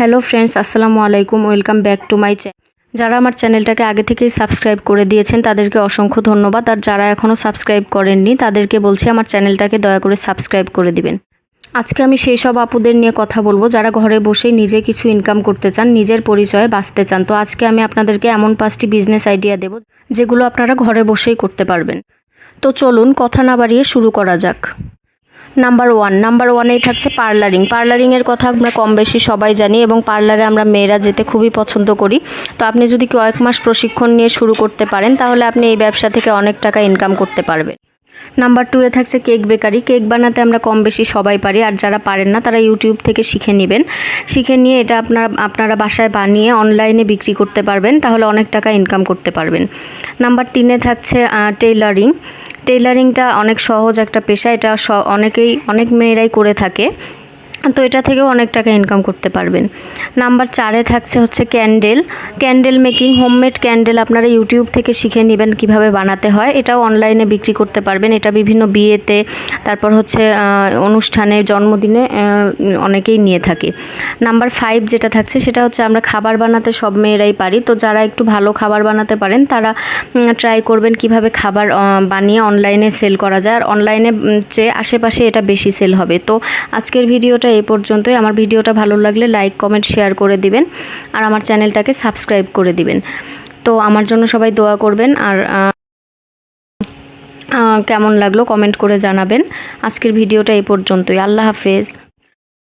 Hello friends, আসসালামু আলাইকুম, welcome back to my channel. যারা আমার চ্যানেলটাকে আগে থেকেই সাবস্ক্রাইব করে দিয়েছেন, তাদেরকে অসংখ্য ধন্যবাদ। আর যারা এখনও সাবস্ক্রাইব করেননি, তাদেরকে বলছি আমার চ্যানেলটাকে দয়া করে সাবস্ক্রাইব করে দিবেন। আজকে আমি সেই সব আপুদের নিয়ে কথা বলব, যারা ঘরে বসেই নিজে কিছু ইনকাম করতে চান, নিজের পরিচয়ে বাঁচতে চান। তো আজকে আমি আপনাদেরকে এমন পাঁচটি বিজনেস আইডিয়া দেব, যেগুলো আপনারা ঘরে বসেই করতে পারবেন। তো চলুন, কথা না বাড়িয়ে শুরু করা যাক। নাম্বার ওয়ান নাম্বার ওয়ানেই থাকছে পার্লারিং। পার্লারিংয়ের কথা আমরা কম বেশি সবাই জানি এবং পার্লারে আমরা মেয়েরা যেতে খুবই পছন্দ করি। তো আপনি যদি কয়েক মাস প্রশিক্ষণ নিয়ে শুরু করতে পারেন, তাহলে আপনি এই ব্যবসা থেকে অনেক টাকা ইনকাম করতে পারবেন। নাম্বার টুয়ে থাকছে কেক বেকারি। কেক বানাতে আমরা কম বেশি সবাই পারি, আর যারা পারেন না, তারা ইউটিউব থেকে শিখে নেবেন। শিখে নিয়ে এটা আপনার, আপনারা বাসায় বানিয়ে অনলাইনে বিক্রি করতে পারবেন, তাহলে অনেক টাকা ইনকাম করতে পারবেন। নাম্বার তিনে থাকছে টেইলারিং টেইলারিংটা অনেক সহজ একটা পেশা এটা অনেকেই অনেক মেয়েরাই করে থাকে। তো এটা থেকেও অনেক টাকা ইনকাম করতে পারবেন। নাম্বার চারে থাকছে হচ্ছে candle candle making homemade candle আপনারা ইউটিউব থেকে শিখে নেবেন কীভাবে বানাতে হয়। এটাও অনলাইনে বিক্রি করতে পারবেন। এটা বিভিন্ন বিয়েতে, তারপর হচ্ছে অনুষ্ঠানে, জন্মদিনে অনেকেই নিয়ে থাকে। নাম্বার ফাইভ যেটা থাকছে, সেটা হচ্ছে আমরা খাবার বানাতে সব মেয়েরাই পারি। তো যারা একটু ভালো খাবার বানাতে পারেন, তারা ট্রাই করবেন কীভাবে খাবার বানিয়ে অনলাইনে সেল করা যায়। আর অনলাইনে চেয়ে আশেপাশে এটা বেশি সেল হবে। তো আজকের ভিডিওটা এই পর্যন্তই। আমার ভিডিওটা ভালো লাগলে লাইক কমেন্ট শেয়ার করে দিবেন আর আমার চ্যানেলটাকে সাবস্ক্রাইব করে দিবেন। তো আমার জন্য সবাই দোয়া করবেন আর কেমন লাগল কমেন্ট করে জানাবেন। আজকের ভিডিওটা এই পর্যন্তই। আল্লাহ হাফেজ।